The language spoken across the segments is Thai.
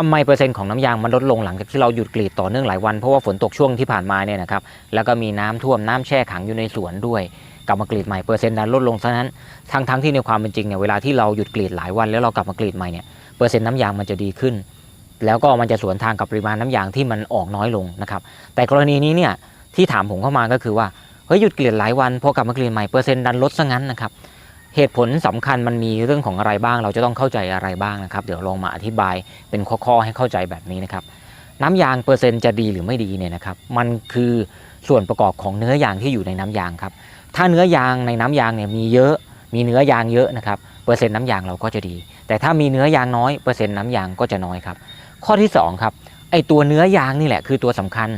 ทำไมเปอร์เซ็นต์ของน้ำยางมันลดลงหลังจากที่เราหยุดกรีดต่อเนื่องหลายวันเพราะว่าฝนตกช่วงที่ผ่านมาเนี่ยนะครับแล้วก็มีน้ำท่วมน้ำแช่ขังอยู่ในสวนด้วยกลับมากรีดใหม่เปอร์เซ็นต์นั้นลดลงซะนั้นทั้งทั้งที่ในความเป็นจริงเนี่ยเวลาที่เราหยุดกรีดหลายวันแล้วเรากลับมากรีดใหม่เนี่ยเปอร์เซ็นต์น้ำยางมันจะดีขึ้น แล้วก็มันจะสวนทางกับปริมาณน้ำยางที่มันออกน้อยลงนะครับแต่กรณีนี้เนี่ยที่ถามผมเข้ามาก็คือว่าเฮ้ยหยุดกรีดหลายวันพอกลับมากรีดใหม่เปอร์เซ็นต์ดันลดซะงั้นนะครับ เหตุผลสำคัญมันมีเรื่องของอะไรบ้าง เราจะต้องเข้าใจอะไรบ้างนะครับ เดี๋ยวลองมาอธิบายเป็นข้อๆให้เข้าใจแบบนี้นะครับ น้ำยางเปอร์เซ็นต์จะดีหรือไม่ดีเนี่ยนะครับ มันคือส่วนประกอบของเนื้อยางที่อยู่ในน้ำยางครับ ถ้าเนื้อยางในน้ำยางเนี่ยมีเยอะ มีเนื้อยางเยอะนะครับ เปอร์เซ็นต์น้ำยางเราก็จะดี แต่ถ้ามีเนื้อยางน้อยเปอร์เซ็นต์น้ำยางก็จะน้อยครับ ข้อที่สองครับ ไอตัวเนื้อยางนี่แหละคือตัวสำคัญ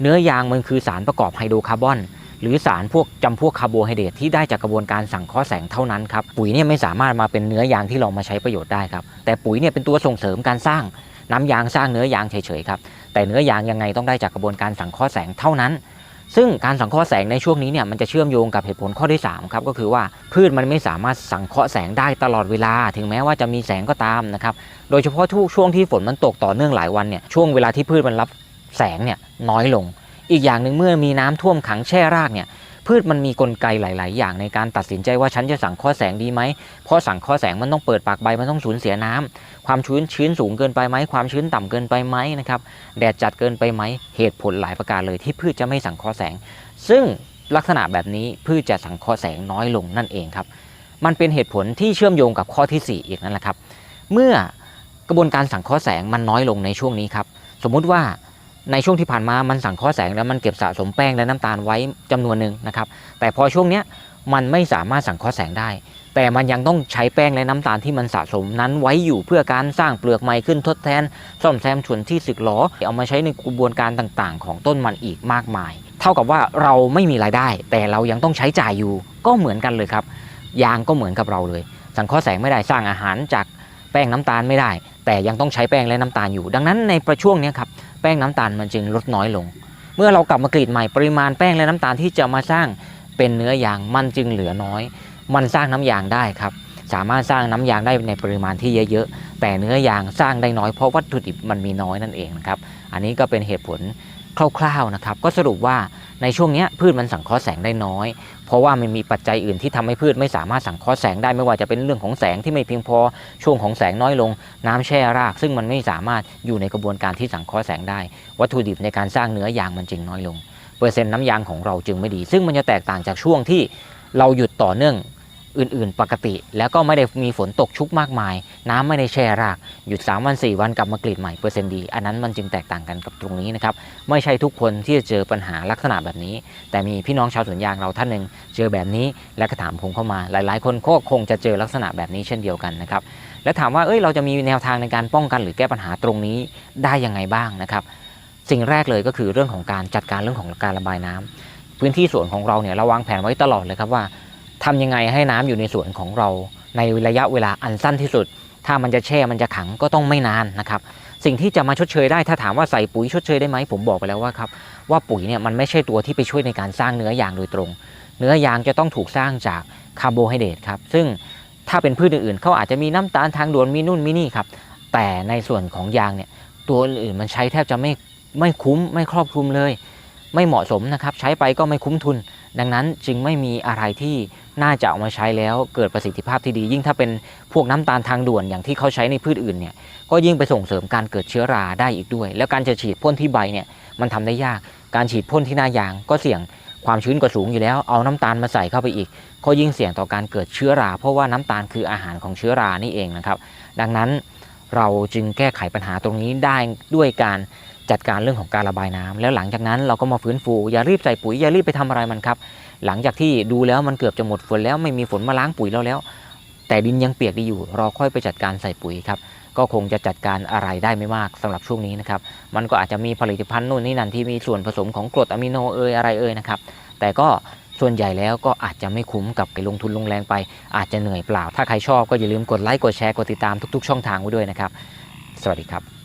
เนื้อยางมันคือสารประกอบไฮโดรคาร์บอน หรือสารพวกจำพวกคาร์โบไฮเดรตที่ได้จากกระบวนการสั่งเคราะแสงเท่านั้นครับปุ๋ยเนี่ยไม่สามารถมาเป็นเนื้อยางที่เรามาใช้ประโยชน์ได้ครับแต่ปุ๋ยเนี่ยเป็นตัวส่งเสริมการสร้างน้ำยางสร้างเนื้อยางเฉยๆครับแต่เนื้อยางยังไงต้องได้จากกระบวนการสังเคราะห์แสงเท่านั้น ซึ่งการสังเคราะห์แสงในช่วงนี้เนี่ยมันจะเชื่อมโยงกับเหตุผลข้อที่3ครับก็คือว่าพืชมันไม่สามารถสังเคราะห์แสงได้ตลอดเวลา ถึงแม้ว่าจะมีแสงก็ตามนะครับโดยเฉพาะทุกช่วงที่ฝนมันตกต่อเนื่องหลายวันเนี่ยช่วงเวลาที่พืชมันรับแสงเนี่ยน้อยลง อีกอย่างหนึ่งเมื่อมีน้ำท่วมขังแช่รากเนี่ยพืชมันมีกลไกหลาย ๆ อย่างในการตัดสินใจว่าฉันจะสั่งเคราะห์แสงดีไหม เพราะสั่งเคราะห์แสงมันต้องเปิดปากใบมันต้องสูญเสียน้ำความชื้นชื้นสูงเกินไปไหมความชื้นต่ำเกินไปไหมนะครับแดดจัดเกินไปไหมเหตุผลหลายประการเลยที่พืชจะไม่สั่งเคราะห์แสง ซึ่งลักษณะแบบนี้พืชจะสั่งเคราะห์แสงน้อยลงนั่นเองครับ มันเป็นเหตุผลที่เชื่อมโยงกับข้อที่ 4 อีกนั่นแหละครับ เมื่อกระบวนการสั่งเคราะห์แสงมันน้อยลงในช่วงนี้ครับ สมมุติว่า ในช่วงที่ผ่านมามันสั่งเคราะห์แสงแล้วมันเก็บสะสมแป้งและน้ำตาลไว้จำนวนหนึ่งนะครับแต่พอช่วงเนี้ยมันไม่สามารถสั่งเคราะห์แสงได้ แต่มันยังต้องใช้แป้งและน้ำตาลที่มันสะสมนั้นไว้อยู่เพื่อการสร้างเปลือกใหม่ขึ้นทดแทน ซ่อมแซมส่วนที่สึกหรอเอามาใช้ในกระบวนการต่างๆ ของต้นมันอีกมากมาย เท่ากับว่าเราไม่มีรายได้ แต่เรายังต้องใช้จ่ายอยู่ก็เหมือนกันเลยครับ ยางก็เหมือนกับเราเลย สั่งเคราะห์แสงไม่ได้สร้างอาหารจากแป้งน้ำตาลไม่ได้ แต่ยังต้องใช้แป้งและน้ำตาลอยู่ ดังนั้นในประช่วงนี้ครับ ป้งน้ำตาลมันจึงลดน้อยลง เมื่อเรากลับมากรีดใหม่ปริมาณแป้งและน้ำตาลที่จะมาสร้างเป็นเนื้อยางมันจึงเหลือน้อย มันสร้างน้ำยางได้ครับ สามารถสร้างน้ำยางได้ในปริมาณที่เยอะๆ แต่เนื้อยางสร้างได้น้อยเพราะวัตถุดิบมันมีน้อยนั่นเองนะครับ อันนี้ก็เป็นเหตุผลคร่าวๆนะครับ ก็สรุปว่า ในช่วงนี้พืชมันสังเคราะห์แสงได้น้อย เพราะว่ามันมีปัจจัยอื่นที่ทำให้พืชไม่สามารถสังเคราะห์แสงได้ไม่ว่าจะเป็นเรื่องของแสงที่ไม่เพียงพอช่วงของแสงน้อยลง น้ำแช่ราก ซึ่งมันไม่สามารถอยู่ในกระบวนการที่สังเคราะห์แสงได้ วัตถุดิบในการสร้างเนื้อยางมันจึงน้อยลง เปอร์เซ็นต์น้ำยางของเราจึงไม่ดี ซึ่งมันจะแตกต่างจากช่วงที่เราหยุดต่อเนื่อง อื่นๆ ปกติ แล้วก็ไม่ได้มีฝนตกชุกมากมาย น้ำไม่ได้แช่ราก หยุด 3 วัน 4 วันกลับมากรีดใหม่เปอร์เซ็นต์ดี อันนั้นมันจึงแตกต่างกันกับตรงนี้นะครับ ไม่ใช่ทุกคนที่จะเจอปัญหาลักษณะแบบนี้ แต่มีพี่น้องชาวสวนยางเราท่านหนึ่งเจอแบบนี้และก็ถามผมเข้ามา หลายๆ คนก็คงจะเจอลักษณะแบบนี้เช่นเดียวกันนะครับและถามว่าเอ้ยเราจะมีแนวทางในการป้องกันหรือแก้ปัญหาตรงนี้ได้ยังไงบ้างนะครับสิ่งแรกเลยก็คือเรื่องของการจัดการเรื่องของการระบายน้ำพื้นที่สวนของเราเนี่ยเราวางแผนไว้ตลอดเลยครับว่า ทำยังไงให้น้ำอยู่ในสวนของเราในระยะเวลาอันสั้นที่สุด ถ้ามันจะแช่มันจะขังก็ต้องไม่นานนะครับ สิ่งที่จะมาชดเชยได้ถ้าถามว่าใส่ปุ๋ยชดเชยได้ไหมผมบอกไปแล้วว่าครับว่าปุ๋ยเนี่ยมันไม่ใช่ตัวที่ไปช่วยในการสร้างเนื้อยางโดยตรง เนื้อยางจะต้องถูกสร้างจากคาร์โบไฮเดรตครับซึ่งถ้าเป็นพืชอื่นๆเขาอาจจะมีน้ำตาลทางด่วนมีนู่นมีนี่ครับแต่ในส่วนของยางเนี่ยตัวอื่นๆมันใช้แทบจะไม่ไม่คุ้มไม่ครอบคลุมเลย ไม่เหมาะสมนะครับใช้ไปก็ไม่คุ้มทุน ดังนั้นจึงไม่มีอะไรที่น่าจะเอามาใช้แล้วเกิดประสิทธิภาพที่ดี ยิ่งถ้าเป็นพวกน้ำตาลทางด่วนอย่างที่เขาใช้ในพืชอื่นเนี่ยก็ยิ่งไปส่งเสริมการเกิดเชื้อราได้อีกด้วย แล้วการจะฉีดพ่นที่ใบเนี่ยมันทำได้ยาก การฉีดพ่นที่หน้ายางก็เสี่ยงความชื้นก็สูงอยู่แล้ว เอาน้ำตาลมาใส่เข้าไปอีก ก็ยิ่งเสี่ยงต่อการเกิดเชื้อรา เพราะว่าน้ำตาลคืออาหารของเชื้อรานี่เองนะครับ ดังนั้นเราจึงแก้ไขปัญหาตรงนี้ได้ด้วยการ จัดการเรื่องของการระบายน้ำแล้วหลังจากนั้นเราก็มาฟื้นฟู อย่ารีบใส่ปุ๋ยอย่ารีบไปทำอะไรมันครับ หลังจากที่ดูแล้วมันเกือบจะหมดฝนแล้วไม่มีฝนมาล้างปุ๋ยเราแล้ว แต่ดินยังเปียกดีอยู่เราค่อยไปจัดการใส่ปุ๋ยครับก็คงจะจัดการอะไรได้ไม่มากสำหรับช่วงนี้นะครับมันก็อาจจะมีผลิตภัณฑ์นู่นนี่นั่นที่มีส่วนผสมของกรดอะมิโนเอยอะไรเอยนะครับแต่ก็ส่วนใหญ่แล้วก็อาจจะไม่คุ้มกับไปลงทุนลงแรงไป อาจจะเหนื่อยเปล่า ถ้าใครชอบก็อย่าลืมกดไลค์กดแชร์กดติดตามทุก ๆ ช่องทางไว้ด้วยนะครับ สวัสดีครับ